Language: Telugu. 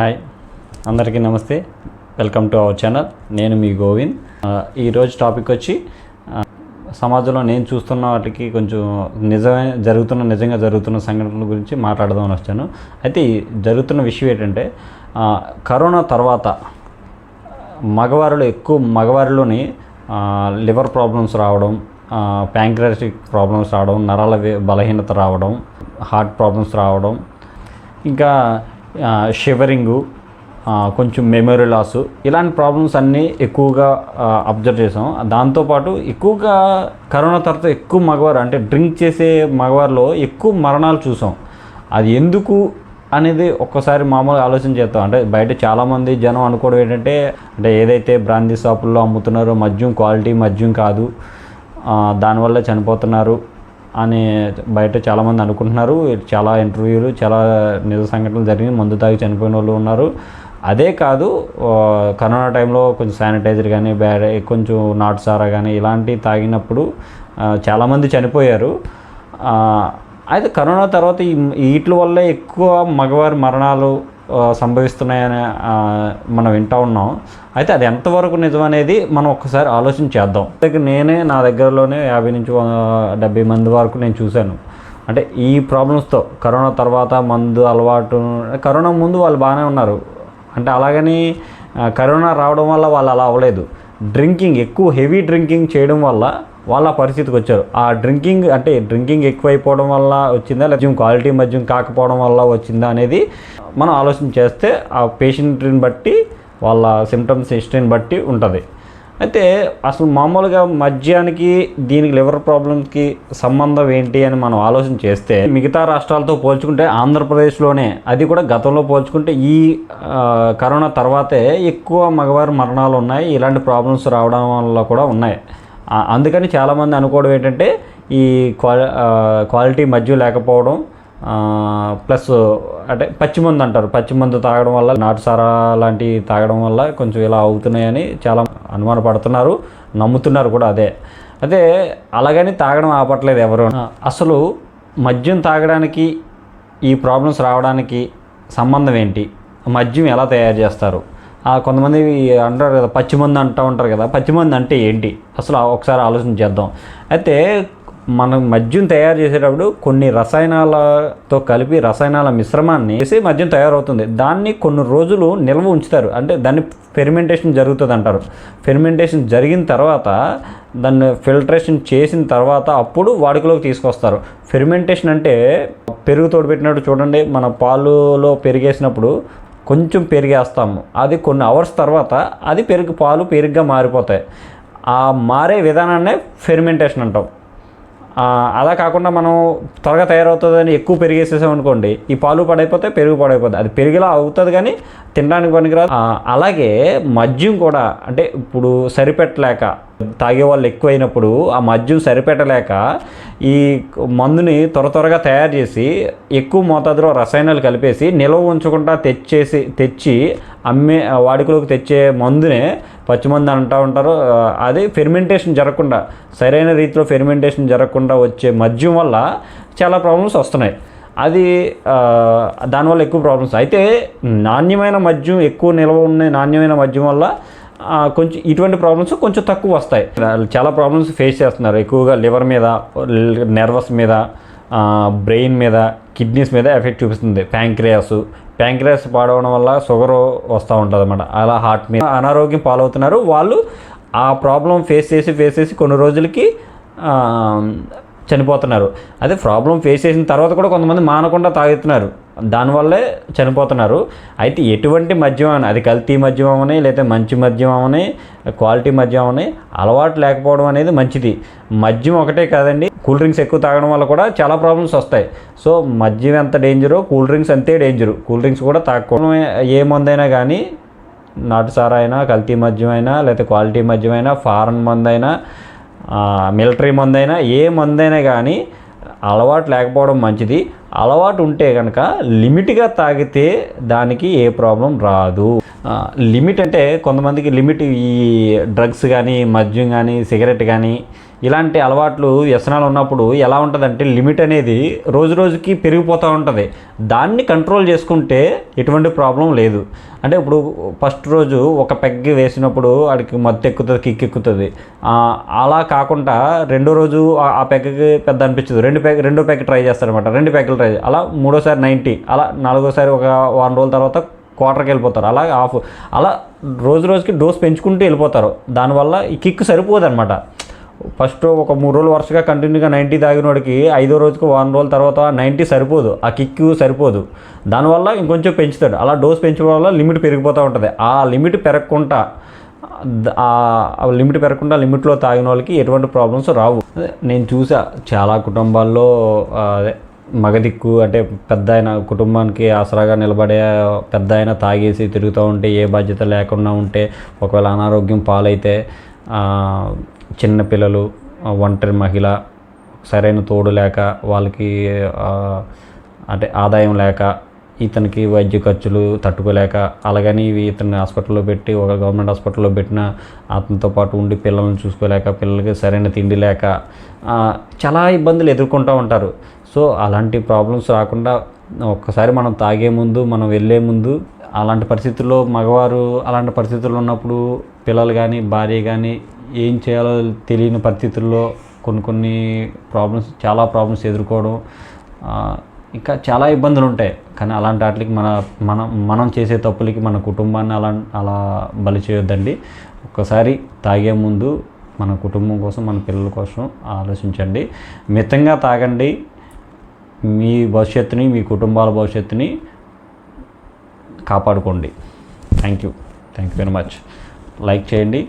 హాయ్. అందరికీ నమస్తే. Welcome to our channel. నేను మీ గోవింద్. ఈరోజు టాపిక్ వచ్చి సమాజంలో నేను చూస్తున్న వాటికి కొంచెం నిజమే జరుగుతున్న నిజంగా జరుగుతున్న సంఘటనల గురించి మాట్లాడదామని వచ్చాను. అయితే జరుగుతున్న విషయం ఏంటంటే కరోనా తర్వాత మగవారిలో ఎక్కువ మగవారిలోని లివర్ ప్రాబ్లమ్స్ రావడం ప్యాంక్రాటిక్ ప్రాబ్లమ్స్ రావడం నరాల బలహీనత రావడం హార్ట్ ప్రాబ్లమ్స్ రావడం ఇంకా షివరింగు కొంచెం మెమరీ లాస్ ఇలాంటి ప్రాబ్లమ్స్ అన్నీ ఎక్కువగా అబ్జర్వ్ చేసాం దాంతోపాటు ఎక్కువగా కరోనా తర్వాత ఎక్కువ మగవారు అంటే డ్రింక్ చేసే మగవారిలో ఎక్కువ మరణాలు చూసాం. అది ఎందుకు అనేది ఒక్కసారి మామూలుగా ఆలోచన చేస్తాం అంటే బయట చాలామంది జనం అనుకోవడం ఏంటంటే అంటే ఏదైతే బ్రాందీ షాపుల్లో అమ్ముతున్నారో మద్యం క్వాలిటీ మద్యం కాదు. దానివల్ల చనిపోతున్నారు. అని బయట చాలామంది అనుకుంటున్నారు. చాలా ఇంటర్వ్యూలు చాలా నిజ సంఘటనలు జరిగి మందు తాగి చనిపోయిన వాళ్ళు ఉన్నారు. అదే కాదు కరోనా టైంలో కొంచెం శానిటైజర్ కానీ బ్యాడ్ కొంచెం నాటు సారా కానీ ఇలాంటివి తాగినప్పుడు చాలామంది చనిపోయారు. అయితే కరోనా తర్వాత ఈ వీటి వల్లే ఎక్కువ మగవారి మరణాలు సంభవిస్తున్నాయని మనం వింటూ ఉన్నాం. అయితే అది ఎంతవరకు నిజం అనేది మనం ఒక్కసారి ఆలోచన చేద్దాం. దగ్గర నేనే నా దగ్గరలోనే యాభై నుంచి డెబ్బై మంది వరకు నేను చూశాను. అంటే ఈ ప్రాబ్లమ్స్తో కరోనా తర్వాత మందు అలవాటు కరోనా ముందు వాళ్ళు బాగానే ఉన్నారు. అంటే అలాగని కరోనా రావడం వల్ల వాళ్ళు అలా అవ్వలేదు. డ్రింకింగ్ ఎక్కువ హెవీ డ్రింకింగ్ చేయడం వల్ల వాళ్ళ పరిస్థితికి వచ్చారు. ఆ డ్రింకింగ్ అంటే డ్రింకింగ్ ఎక్కువైపోవడం వల్ల వచ్చిందా? లేదా క్వాలిటీ మద్యం కాకపోవడం వల్ల వచ్చిందా అనేది మనం ఆలోచన చేస్తే ఆ పేషెంట్ని బట్టి వాళ్ళ సిమ్టమ్స్ హిస్టరీని బట్టి ఉంటుంది. అయితే అసలు మామూలుగా మద్యానికి దీనికి లివర్ ప్రాబ్లమ్కి సంబంధం ఏంటి అని మనం ఆలోచన చేస్తే మిగతా రాష్ట్రాలతో పోల్చుకుంటే ఆంధ్రప్రదేశ్లోనే అది కూడా గతంలో పోల్చుకుంటే ఈ కరోనా తర్వాతే ఎక్కువ మగవారి మరణాలు ఉన్నాయి. ఇలాంటి ప్రాబ్లమ్స్ రావడం వల్ల కూడా ఉన్నాయి. అందుకని చాలామంది అనుకోవడం ఏంటంటే ఈ క్వా క్వాలిటీ మద్యం లేకపోవడం ప్లస్ అంటే పచ్చిమందు అంటారు. పచ్చిమందు తాగడం వల్ల నాటుసారా లాంటివి తాగడం వల్ల కొంచెం ఇలా అవుతున్నాయని చాలా అనుమానపడుతున్నారు నమ్ముతున్నారు కూడా అదే. అదే అలాగని తాగడం ఆపట్లేదు ఎవరు. అసలు మద్యం తాగడానికి ఈ ప్రాబ్లమ్స్ రావడానికి సంబంధం ఏంటి? మద్యం ఎలా తయారు చేస్తారు? ఆ, కొంతమంది అంటారు కదా పచ్చిమంది అంటూ ఉంటారు కదా. పచ్చిమంది అంటే ఏంటి? అసలు ఒకసారి ఆలోచన చేద్దాం. అయితే మనం మద్యం తయారు చేసేటప్పుడు కొన్ని రసాయనాలతో కలిపి రసాయనాల మిశ్రమాన్ని వేసి మద్యం తయారవుతుంది. దాన్ని కొన్ని రోజులు నిల్వ ఉంచుతారు. అంటే దాన్ని ఫెర్మెంటేషన్ జరుగుతుంది అంటారు. ఫెర్మెంటేషన్ జరిగిన తర్వాత దాన్ని ఫిల్టరేషన్ చేసిన తర్వాత అప్పుడు వాడుకలోకి తీసుకొస్తారు. ఫెర్మెంటేషన్ అంటే పెరుగు తోడుపెట్టినట్టు చూడండి. మన పాలులో పెరిగేసినప్పుడు కొంచెం పెరిగేస్తాము. అది కొన్ని అవర్స్ తర్వాత అది పెరుగు పాలు పెరుగ్గా మారిపోతాయి. ఆ మారే విధానాన్నే ఫెర్మెంటేషన్ అంటాం. అలా కాకుండా మనం త్వరగా తయారవుతుందని ఎక్కువ పెరిగేసేసాం అనుకోండి ఈ పాలు పడైపోతే పెరుగు పడైపోతుంది అది పెరిగేలా అవుతుంది కానీ తినడానికి పనికిరాదు. అలాగే మద్యం కూడా అంటే ఇప్పుడు సరిపెట్టలేక తాగే వాళ్ళు ఎక్కువైనప్పుడు ఆ మద్యం సరిపెట్టలేక ఈ మందుని త్వర త్వరగా తయారు చేసి ఎక్కువ మోతాదులో రసాయనాలు కలిపేసి నిల్వ ఉంచకుండా తెచ్చేసి తెచ్చి అమ్మే వాడుకలోకి తెచ్చే మందునే పచ్చిమందు అంటూ ఉంటారు. అది ఫెర్మెంటేషన్ జరగకుండా సరైన రీతిలో ఫెర్మెంటేషన్ జరగకుండా వచ్చే మద్యం వల్ల చాలా ప్రాబ్లమ్స్ వస్తున్నాయి. అది దానివల్ల ఎక్కువ ప్రాబ్లమ్స్. అయితే నాణ్యమైన మద్యం ఎక్కువ నిల్వ ఉన్న నాణ్యమైన మద్యం వల్ల కొంచెం ఇటువంటి ప్రాబ్లమ్స్ కొంచెం తక్కువ వస్తాయి. చాలా ప్రాబ్లమ్స్ ఫేస్ చేస్తున్నారు. ఎక్కువగా లివర్ మీద నర్వస్ మీద బ్రెయిన్ మీద కిడ్నీస్ మీద ఎఫెక్ట్ చూపిస్తుంది. ప్యాంక్రియాస్ ప్యాంక్రియాస్ పాడవడం వల్ల షుగర్ వస్తూ ఉంటుంది అనమాట అలా హార్ట్ మీద అనారోగ్యం పాలవుతున్నారు. వాళ్ళు ఆ ప్రాబ్లం ఫేస్ చేసి ఫేస్ చేసి కొన్ని రోజులకి చనిపోతున్నారు. అదే ప్రాబ్లం ఫేస్ చేసిన తర్వాత కూడా కొంతమంది మానకుండా తాగుతున్నారు. దానివల్లే చనిపోతున్నారు. అయితే ఎటువంటి మద్యం అని అది కల్తీ మద్యం అవని లేదా మంచి మద్యం అవని క్వాలిటీ మద్యం అవని అలవాటు లేకపోవడం అనేది మంచిది. మద్యం ఒకటే కాదండి కూల్ డ్రింక్స్ ఎక్కువ తాగడం వల్ల కూడా చాలా ప్రాబ్లమ్స్ వస్తాయి. సో మద్యం ఎంత డేంజరో కూల్ డ్రింక్స్ అంతే డేంజరు. కూల్ డ్రింక్స్ కూడా తాగకూడదు ఏ మందైనా కానీ నాటు అయినా కల్తీ మద్యం అయినా లేకపోతే క్వాలిటీ మద్యం అయినా ఫారెన్ మందైనా మిలిటరీ మందైనా ఏ మందైనా కానీ అలవాటు లేకపోవడం మంచిది. అలవాటు ఉంటే కనుక లిమిట్గా తాగితే దానికి ఏ ప్రాబ్లం రాదు. లిమిట్ అంటే కొంతమందికి లిమిట్ ఈ డ్రగ్స్ కానీ మద్యం కానీ సిగరెట్ కానీ ఇలాంటి అలవాట్లు వ్యసనాలు ఉన్నప్పుడు ఎలా ఉంటుందంటే లిమిట్ అనేది రోజు రోజుకి పెరిగిపోతూ ఉంటుంది. దాన్ని కంట్రోల్ చేసుకుంటే ఎటువంటి ప్రాబ్లం లేదు. అంటే ఇప్పుడు ఫస్ట్ రోజు ఒక పెగ్ వేసినప్పుడు వాడికి మత్తు ఎక్కుతుంది కిక్ ఎక్కుతుంది. అలా కాకుండా రెండో రోజు ఆ- పెగ్కి పెగ్గకి పెద్ద అనిపించదు రెండు పెగ్ రెండో పెగ్ ట్రై చేస్తారనమాట రెండు పెగ్గులు ట్రై అలా మూడోసారి నైంటీ అలా నాలుగోసారి ఒక వారం రోజుల తర్వాత క్వార్టర్కి వెళ్ళిపోతారు. అలా ఆఫ్ అలా రోజు రోజుకి డోస్ పెంచుకుంటూ వెళ్ళిపోతారు. దానివల్ల ఈ కిక్ సరిపోదు అనమాట ఫస్ట్ ఒక మూడు రోజులు వరుసగా కంటిన్యూగా నైంటీ తాగినోడికి ఐదో రోజుకి వారం రోజుల తర్వాత నైంటీ సరిపోదు. ఆ కిక్ సరిపోదు. దానివల్ల ఇంకొంచెం పెంచుతాడు. అలా డోస్ పెంచడం వల్ల లిమిట్ పెరిగిపోతూ ఉంటుంది. ఆ లిమిట్ పెరగకుండా ఆ లిమిట్ పెరగకుండా లిమిట్లో తాగిన వాళ్ళకి ఎటువంటి ప్రాబ్లమ్స్ రావు. నేను చూసా చాలా కుటుంబాల్లో అదే మగదిక్కు అంటే పెద్ద ఆయన కుటుంబానికి ఆసరాగా నిలబడే పెద్ద ఆయన తాగేసి తిరుగుతూ ఉంటే ఏ బాధ్యత లేకుండా ఉంటే ఒకవేళ అనారోగ్యం పాలైతే చిన్నపిల్లలు చిన్న పిల్లలు ఒంటరి మహిళ సరైన తోడు లేక వాళ్ళకి అంటే ఆదాయం లేక ఇతనికి వైద్య ఖర్చులు తట్టుకోలేక అలాగని ఇవి ఇతన్ని హాస్పిటల్లో పెట్టి ఒక గవర్నమెంట్ హాస్పిటల్లో పెట్టిన అతనితో పాటు ఉండి పిల్లల్ని చూసుకోలేక పిల్లలకి సరైన తిండి లేక చాలా ఇబ్బందులు ఎదుర్కొంటూ ఉంటారు. సో అలాంటి ప్రాబ్లమ్స్ రాకుండా ఒక్కసారి మనం తాగే ముందు మనం వెళ్ళే ముందు అలాంటి పరిస్థితుల్లో మగవారు అలాంటి పరిస్థితుల్లో ఉన్నప్పుడు పిల్లలు కానీ భార్య కానీ ఏం చేయాలో తెలియని పరిస్థితుల్లో కొన్ని కొన్ని ప్రాబ్లమ్స్ చాలా ప్రాబ్లమ్స్ ఎదుర్కోవడం ఇంకా చాలా ఇబ్బందులు ఉంటాయి. కానీ అలాంటి వాటికి మన మనం మనం చేసే తప్పులకి మన కుటుంబాన్ని అలా అలా బలి చేయొద్దండి. ఒక్కసారి తాగే ముందు మన కుటుంబం కోసం మన పిల్లల కోసం ఆలోచించండి. మితంగా తాగండి. మీ భవిష్యత్తుని మీ కుటుంబాల భవిష్యత్తుని కాపాడుకోండి. Thank you thank you very much like చేయండి.